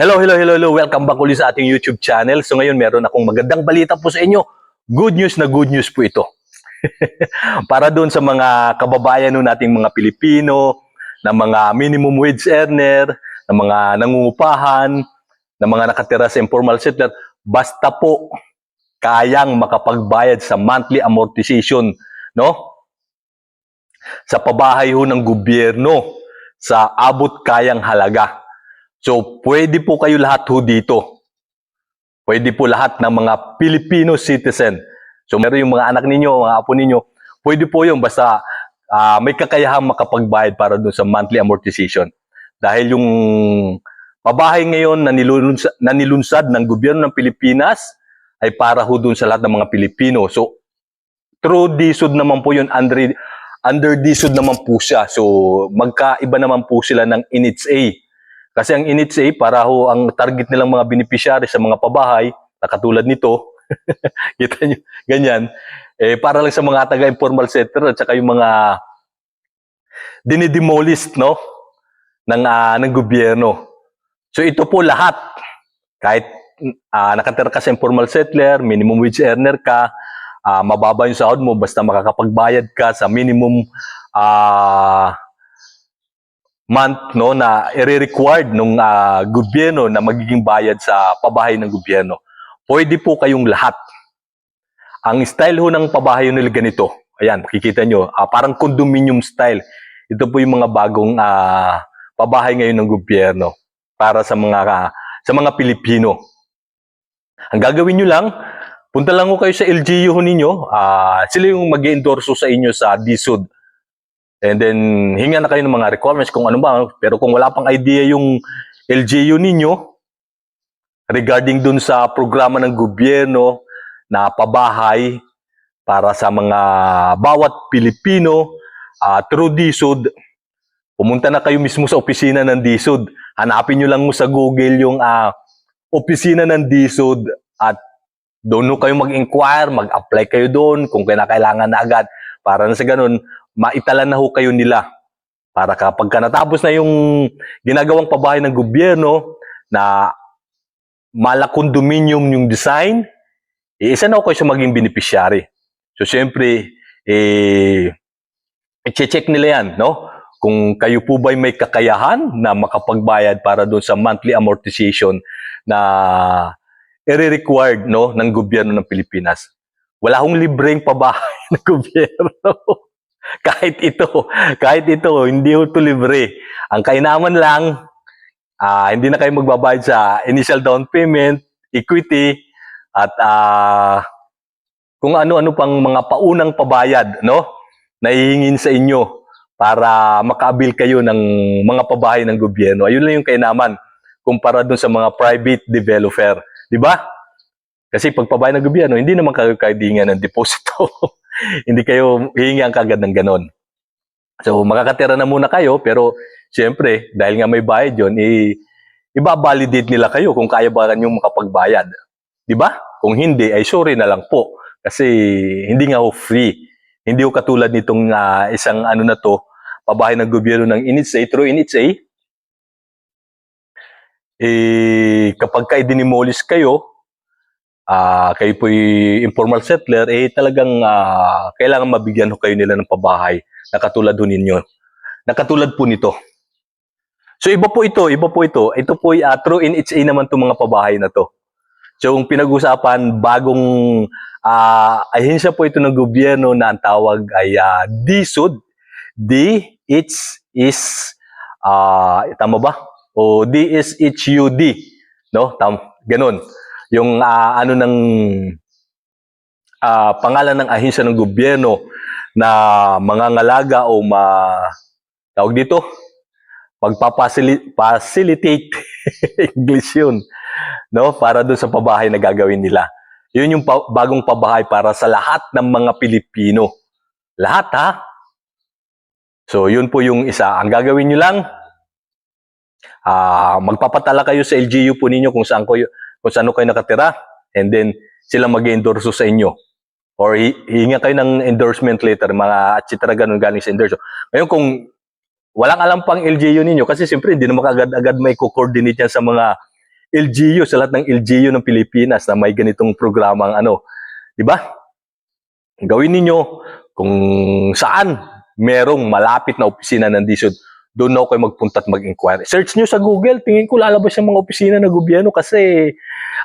Hello, hello, hello, hello. Welcome back ulit sa ating YouTube channel. So ngayon meron akong magandang balita po sa inyo. Good news na good news po ito. Para doon sa mga kababayan nun nating mga Pilipino, na mga minimum wage earner, na mga nangungupahan, na mga nakatira sa informal settler, basta po kayang makapagbayad sa monthly amortization, no? Sa pabahay ho ng gobyerno sa abot kayang halaga. So, pwede po kayo lahat ho dito. Pwede po lahat ng mga Filipino citizen. So, meron yung mga anak ninyo, mga apo ninyo, pwede po yun basta ah, may kakayahang makapagbayad para dun sa monthly amortization. Dahil yung pabahay ngayon na nilunsad, na nilunsad ng gobyerno ng Pilipinas ay para ho dun sa lahat ng mga Pilipino. So, through DSUD naman po yun, under, under DSUD naman po siya. So, magkaiba naman po sila ng NHA. Kasi ang NHA, para ho ang target nilang mga beneficiary sa mga pabahay, na katulad nito, kita nyo, ganyan, eh, para lang sa mga taga-informal sector at saka yung mga dinidemolist, no? Ng, ah, ng gobyerno. So ito po lahat, kahit ah, nakatira ka sa informal settler, minimum wage earner ka, ah, mababa yung sahod mo, basta makakapagbayad ka sa minimum ah, month no na i-required nung ah, gobyerno na magiging bayad sa pabahay ng gobyerno. Pwede po kayong lahat. Ang style ho ng pabahay nila ganito. Ayan, makikita nyo. ah, parang condominium style. Ito po yung mga bagong ah, pabahay ngayon ng gobyerno para sa mga sa mga Pilipino. Ang gagawin nyo lang, punta lang ho kayo sa LGU ninyo. ah, sila yung mag endorso sa inyo sa DSUD. And then, hinga na kayo ng mga requirements kung ano ba. Pero kung wala pang idea yung LGU ninyo, regarding dun sa programa ng gobyerno na pabahay para sa mga bawat Pilipino ah, through DSUD, pumunta na kayo mismo sa opisina ng DSUD. Hanapin nyo lang mo sa Google yung ah, opisina ng DSUD at doon kayo mag-inquire, mag-apply kayo doon kung kailangan na agad. Para na sa ganun, maitalan na ho kayo nila. Para kapag ka natapos na yung ginagawang pabahay ng gobyerno na mala condominium yung design, eh, isa na ho kayo sa maging beneficiary. So, siyempre, eh, i-check nila yan, no? Kung kayo po ba'y may kakayahan na makapagbayad para doon sa monthly amortization na i-required no, ng gobyerno ng Pilipinas. Wala hong libreng pabahay ng gobyerno. kahit ito, kahit ito, hindi ho ito libre. Ang kainaman lang, ah, hindi na kayo magbabayad sa initial down payment, equity, at ah, kung ano-ano pang mga paunang pabayad, no? Nahihingin sa inyo para makaabil kayo ng mga pabahay ng gobyerno. Ayun lang yung kainaman kumpara dun sa mga private developer. Di ba? Kasi pag pabahay ng gobyerno, hindi naman kayo kaidingan ng deposito. hindi kayo hihingi kagad ng ganon. So, makakatira na muna kayo, pero siyempre, dahil nga may bayad yun, i- ibabalidate nila kayo kung kaya ba nyo makapagbayad. Di ba? Kung hindi, ay sorry na lang po. Kasi hindi nga ho free. Hindi ho katulad nitong ah, isang ano na to, pabahay ng gobyerno ng NHA, through NHA, eh, kapag ka dinimolish kayo, ah kayo po informal settler, eh talagang ah, kailangan mabigyan ho kayo nila ng pabahay na katulad ho ninyo. Na katulad po nito. So iba po ito, iba po ito. Ito po ay ah, through NHA naman itong mga pabahay na to. So yung pinag-usapan, bagong ah ahensya po ito ng gobyerno na ang tawag ay ah, DSUD. D, H is, ah tama ba? O DSHUD. No? Tam, ganun. Yung ah, ano ng ah, pangalan ng ahensya ng gobyerno na mangangalaga o ma tawag dito? Magpapacilitate English yun no? Para doon sa pabahay na gagawin nila. Yun yung pa- bagong pabahay para sa lahat ng mga Pilipino. Lahat ha? So yun po yung isa. Ang gagawin nyo lang ah magpapatala kayo sa LGU po ninyo kung saan kayo kung saan kayo nakatira and then sila mag-endorso sa inyo or hi- hihinga kayo ng endorsement letter, mga et cetera, ganun galing sa endorso. Ngayon kung walang alam pang LGU ninyo, kasi siyempre hindi naman agad-agad may co-coordinate yan sa mga LGU, sa lahat ng LGU ng Pilipinas na may ganitong programang ano, di ba? Gawin ninyo kung saan merong malapit na opisina ng DSUD, doon na kayo magpunta at mag-inquire. Search nyo sa Google, tingin ko lalabas yung mga opisina ng gobyerno kasi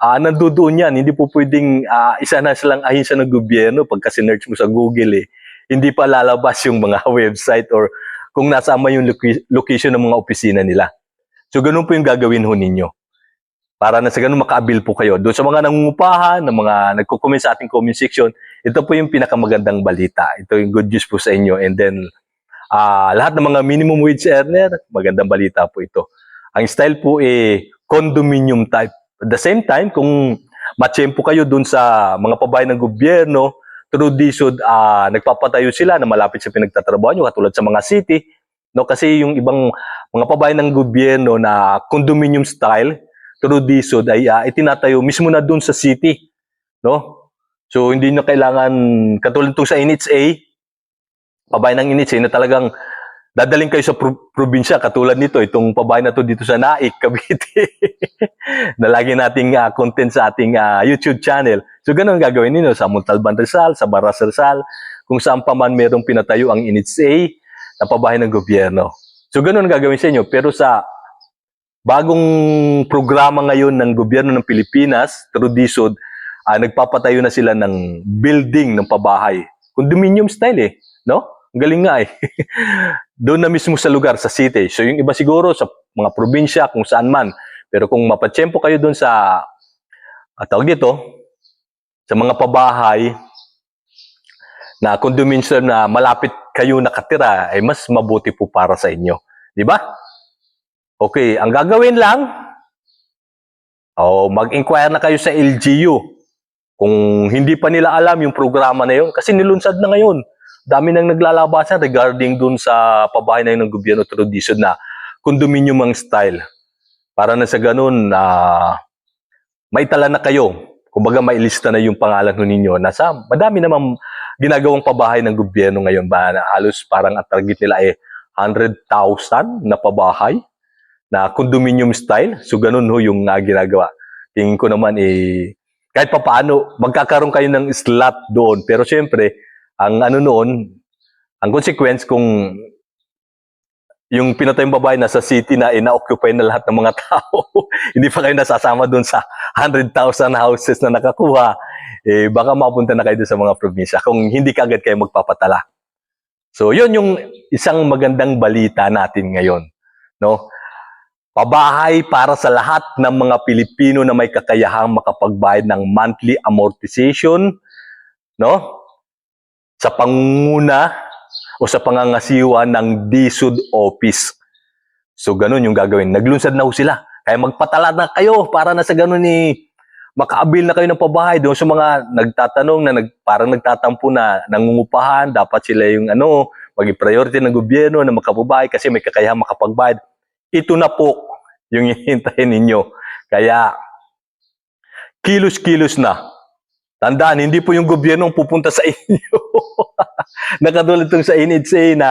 ah nandoon yan. Hindi po pwedeng ah, isa na silang ahinsya ng gobyerno pagka sinerch mo sa Google eh. Hindi pa lalabas yung mga website or kung nasama yung location ng mga opisina nila. So ganun po yung gagawin ho ninyo. Para na sa ganun makaabil po kayo. Doon sa mga nangungupahan, ng mga nagko-comment sa ating comment section, ito po yung pinakamagandang balita. Ito yung good news po sa inyo. And then, ah lahat ng mga minimum wage earner, magandang balita po ito. Ang style po eh condominium type. At the same time, kung matsyempo kayo dun sa mga pabahay ng gobyerno, through DSUD, ah nagpapatayo sila na malapit sa pinagtatrabaho nyo, katulad sa mga city. No, kasi yung ibang mga pabahay ng gobyerno na condominium style, through DSUD ay ah, itinatayo mismo na dun sa city. No? So, hindi nyo kailangan, katulad itong sa NHA, pabahay ng NHA na talagang dadaling kayo sa pro- probinsya katulad nito itong pabahay na to dito sa Naik Cavite na lagi nating ah, content sa ating ah, YouTube channel. So ganun gagawin niyo sa Montalban Rizal sa Baras Rizal kung saan pa man merong pinatayo ang NHA na pabahay ng gobyerno. So ganun gagawin sa inyo. Pero sa bagong programa ngayon ng gobyerno ng Pilipinas through DSUD ah, nagpapatayo na sila ng building ng pabahay. Condominium style eh no? Ang galing nga eh. Doon na mismo sa lugar, sa city. So yung iba siguro sa mga probinsya, kung saan man. Pero kung mapatsyempo kayo doon sa, at tawag dito, sa mga pabahay na condominium na malapit kayo nakatira, ay mas mabuti po para sa inyo. Di ba? Okay, ang gagawin lang, oh, mag-inquire na kayo sa LGU. Kung hindi pa nila alam yung programa na yun, kasi nilunsad na ngayon dami nang naglalabasan regarding dun sa pabahay na yun ng gobyerno tradition na condominium ang style. Para na sa ganun, na maitala na kayo. Kumbaga mailista na yung pangalan ninyo. Nasa, madami namang ginagawang pabahay ng gobyerno ngayon ba na halos parang at target nila ay 100,000 na pabahay na condominium style. So ganun ho yung uh, ginagawa. Tingin ko naman eh, kahit pa paano, magkakaroon kayo ng slot doon. Pero syempre, ang ano noon, ang consequence kung yung pinatayong babae nasa city na ina-occupy na lahat ng mga tao, hindi pa kayo nasasama doon sa 100,000 houses na nakakuha, eh baka mapunta na kayo sa mga probinsya kung hindi kagad kayo magpapatala. So, yun yung isang magandang balita natin ngayon. No? Pabahay para sa lahat ng mga Pilipino na may kakayahang makapagbayad ng monthly amortization, no? sa pangunguna o sa pangangasiwa ng DSUD office. So ganun yung gagawin. Naglunsad na ho sila. Kaya magpatala na kayo para na sa ganun ni makaabil na kayo ng pabahay doon sa mga nagtatanong na nag, parang nagtatampo na nangungupahan, dapat sila yung ano, maging priority ng gobyerno na makapabahay kasi may kakayahan makapagbayad. Ito na po yung hihintayin ninyo. Kaya kilos-kilos na Tandaan, hindi po yung gobyerno ang pupunta sa inyo. Nakatulad itong sa NHA na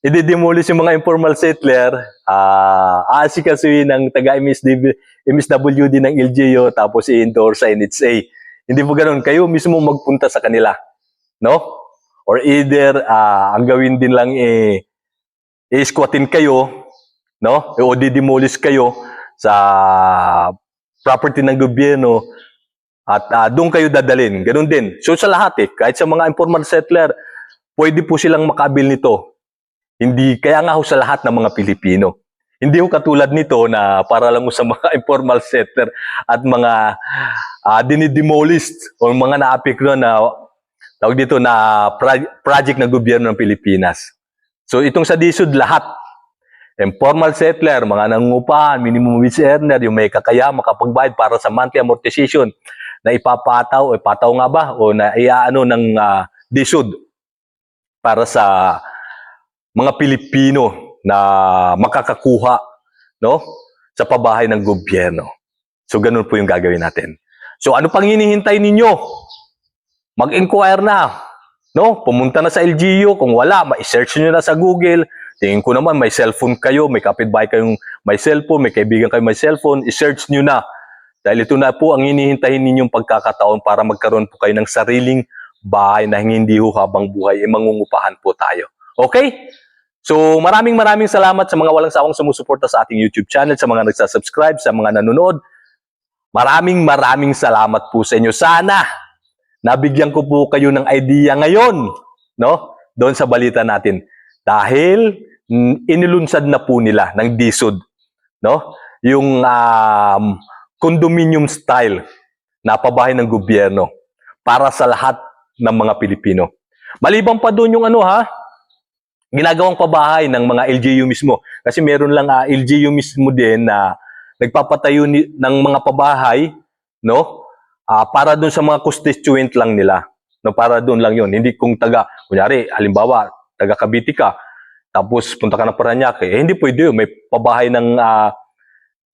i-demolish yung mga informal settler, uh, aasikasuhin ng taga-MSW, MSWD ng LGU, tapos i-endorse sa NHA. Hindi po ganun. Kayo mismo magpunta sa kanila. No? Or either, uh, ang gawin din lang eh, i-squatin kayo, no? O di-demolish kayo sa property ng gobyerno at uh, doon kayo dadalin. Ganun din. So sa lahat eh, kahit sa mga informal settler, pwede po silang makabil nito. Hindi, kaya nga ho sa lahat ng mga Pilipino. Hindi ho katulad nito na para lang ho sa mga informal settler at mga uh, dinidemolist o mga naapekto na tawag dito na pro- project ng gobyerno ng Pilipinas. So itong sa DSUD, lahat informal settler, mga nangungupahan, minimum wage earner, yung may kakaya makapagbayad para sa monthly amortization, na ipapataw, ipataw nga ba, o na iaano ng uh, DSUD para sa mga Pilipino na makakakuha no sa pabahay ng gobyerno. So ganun po yung gagawin natin. So ano pang hinihintay ninyo? Mag-inquire na. No? Pumunta na sa LGU. Kung wala, ma-search nyo na sa Google. Tingin ko naman, may cellphone kayo, may kapitbahay kayong may cellphone, may kaibigan kayo may cellphone, i-search nyo na. Dahil ito na po ang hinihintayin ninyong pagkakataon para magkaroon po kayo ng sariling bahay na hindi ho habang buhay, eh, mangungupahan po tayo. Okay? So maraming maraming salamat sa mga walang sawang sumusuporta sa ating YouTube channel, sa mga nagsasubscribe, sa mga nanonood. Maraming maraming salamat po sa inyo. Sana nabigyan ko po kayo ng idea ngayon, no? Doon sa balita natin. Dahil mm, inilunsad na po nila ng DSUD, no? Yung um, condominium style na pabahay ng gobyerno para sa lahat ng mga Pilipino. Maliban pa doon yung ano ha, ginagawang pabahay ng mga LGU mismo. Kasi meron lang ah, LGU mismo din na nagpapatayo ni, ng mga pabahay, no? Ah, para doon sa mga constituent lang nila. No, para doon lang 'yon. Hindi kung taga, kunyari, halimbawa, taga Cavite ka, tapos punta ka ng Paranaque, eh, hindi pwede yun. May pabahay ng ah,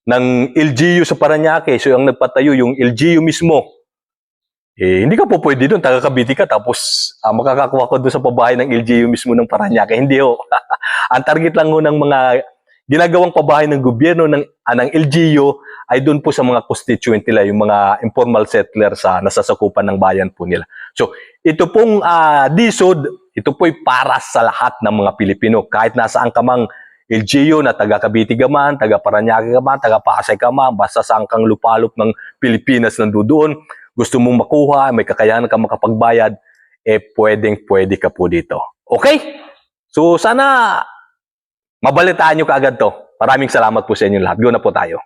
ng LGU sa Paranaque. So, ang nagpatayo, yung LGU mismo, eh, hindi ka po pwede doon, taga Cavite ka, tapos ah, makakakuha ko doon sa pabahay ng LGU mismo ng Paranaque. Hindi ho. Ang target lang ho ng mga ginagawang pabahay ng gobyerno ng, ah, ng LGU ay doon po sa mga constituent nila, yung mga informal settler sa nasasakupan ng bayan po nila. So, ito pong ah, DSUD, ito po'y para sa lahat ng mga Pilipino. Kahit nasaan ka mang LGU na taga Cavite ka man, taga Paranaque ka man, taga Pasay ka man, basta saan kang lupalop ng Pilipinas nandoon, gusto mong makuha, may kakayahan ka makapagbayad, eh pwedeng pwede ka po dito. Okay? So sana mabalitaan nyo kaagad to. Maraming salamat po sa inyo lahat. Go na po tayo.